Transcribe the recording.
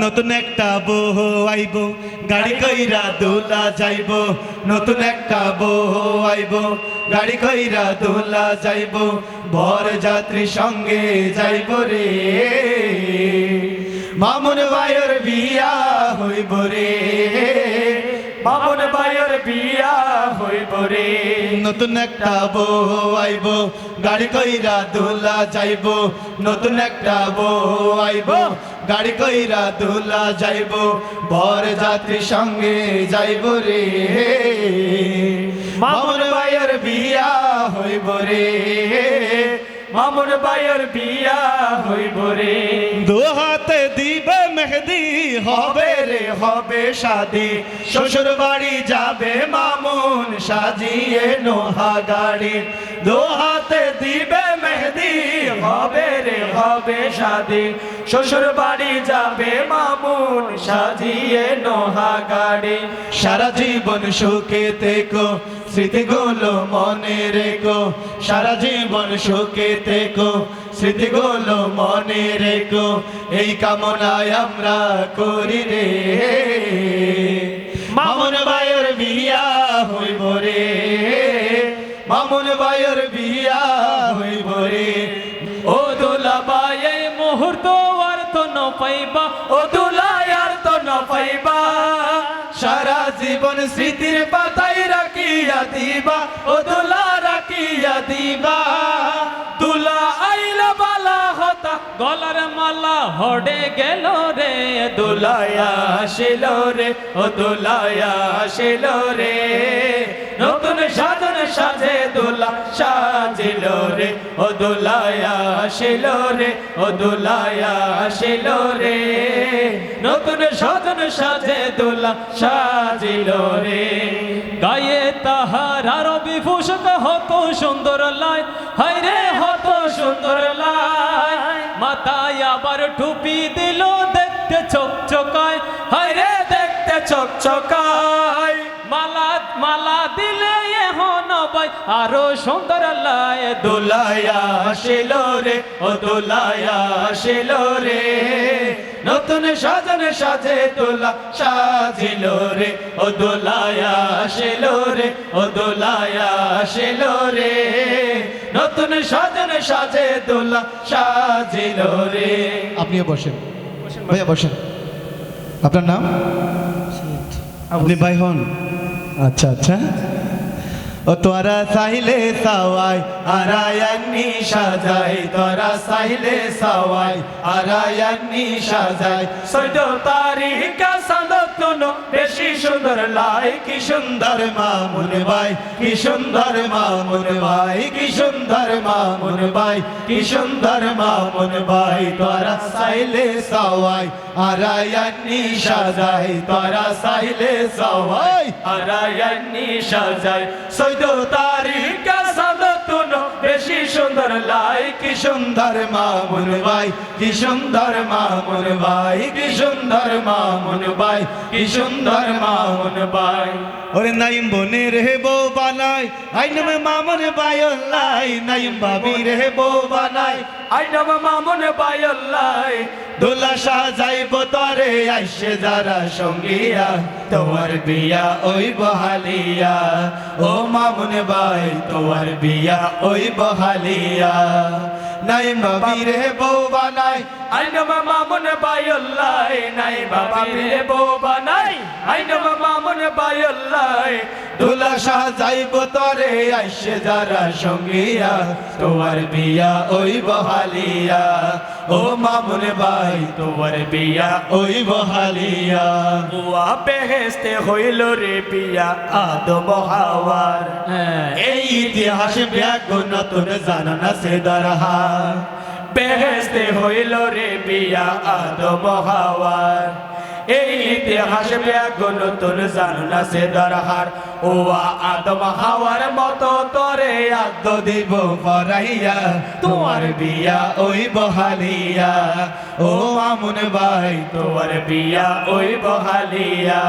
নতুন একটা বউ আইব, গাড়ি কইরা দোলা যাইব। নতুন একটা বউ আইব, গাড়ি কইরা দোলা যাইব। বর যাত্রী সঙ্গে যাইব রে। মামুন ভাইয়ের বিয়া হইব রে। মামুন ভাইয়ের বিয়া হইব রে। নতুন একটা বউ আইব গাড়ি কইরা দোলা যাইব। নতুন একটা বউ আইব গাড়ি কইরা দোলা যাইব। বর যাত্রী সঙ্গে যাইব রে। মামুন ভাইয়ের বিয়া হইব রে। মামুন ভাইয়ের বিয়া হইব রে। দু হাতে দিবে মেহেদি হবে রে, হবে শাদি শ্বশুর বাড়ি যাবে মামুন সাজিয়ে নোহা গাড়ি দু হাতে দিবে মেহেদি হবে রে, হবে শাদি শ্বশুর বাড়ি যাবে মামুন, সাজিয়ে নোহা গাড়ি। সারা জীবন সুখে থেকো, স্মৃতিগুলো মনে রেখো। সারা জীবন সুখে থেকো, স্মৃতিগুলো মনে রেখো। এই কামনায় আমরা করি রে। মামুন ভাইয়ের বিয়া হইব রে। মামুন ভাইয়ের বিয়া হইব রে। পাইবা, ও দুলায়ার তো না পাইবা। সারা জীবন স্মৃতির পাতায় রাখিয়া দিবা, ও দুলা রাখিয়া দিবা। গলার মালা হড়ে গেল রে দুলায়া আসিল রে, ও দুলায়া আসিল রে। নতুন সাধন সাজে, দোলা সাজিল রে, ও দুলায়া আসিল রে, ও দুলায়া আসিল রে। নতুন সাধন সাজে, দোলা সাজিল রে। গায়ে তাহার আরও বিভূষক হত সুন্দর লাই। রে হত সুন্দর লাই। মাথায় আবার টুপি দিল দেখতে চকচকায়। হাইরে দেখতে চকচকায়। মালা মালা দিলে এখন ভাই আরও সুন্দর লাই দোলায়া আসিল রে ও দোলায়া আসিল রে। নতুন সাজন সাজে দোলা সাজিল রে ও দোলায়া আসিল রে ও দোলায়া আসিল রে। নতুন সাজন সাজে দোলা সাজিল রে। আপনিও বসেন। ভাইয়া বসেন। আপনার নাম? আপনি ভাই হন? আচ্ছা আচ্ছা। ও তোরা চাইলে সাওয়াই আরায়ানি সাজাই। তোরা চাইলে সাওয়াই আরায়ানি সাজাই। সৈদ তারিকা সাদতন বেশি সুন্দর লাই, কি সুন্দর মামুন ভাই কি সুন্দর মামুন ভাই কি সুন্দর মামুন ভাই কি সুন্দর মামুন ভাই তোরা চাইলে সাওয়াই আরায়ানি সাজাই। তোরা চাইলে সাওয়াই আরায়ানি সাজাই। তারিকা সাদতুন বেশি সুন্দর লাই কি সুন্দর মামুন ভাই কি সুন্দর মামুন ভাই কি সুন্দর মামুন ভাই কি সুন্দর মামুন ভাই। ওরে নাইম বনে রে বউ বানাই আই নামে মামুন বায়ল্লাই নাইম ভাবি রে বউ বানাই। আই নামে মামুন বায়ল্লাই দোলা সাজাইব তরে আইসে যারা সঙ্গিয়া তোমার বিয়া ওই বহালিয়া ও মামুন ভাই তোমার বিয়া ওই বহালিয়া নাই বাবি রে বউ বানাই। আই নামে মামুন বায়ল্লাই নাই বাবি রে বউ বানাই। আই নামে মামুন বায়ল্লাই দোলা যাইব তরে আইসে যারা সঙ্গিয়া তোমার বিয়া ওই বহালিয়া ও মামুন ভাই তোমার বিয়া ওই বহালিয়া বুয়া বেহেস্তে হইল রে বিয়া আদম হাওয়ার। হ্যাঁ। ইতিহাস ব্যাগ নতুন জানা না সে দরহার বেহেস্তে হইল রে বিয়া আদম হাওয়ার। এই ইতিহাস ব্যাগ নতুন জানো সে দরহার। ও আদম হাওয়ার মতো তরে আদ দিব পরাইয়া তোমার বিয়া ওই বহালিয়া ও মামুন ভাই, তোমার বিয়া ওই বহালিয়া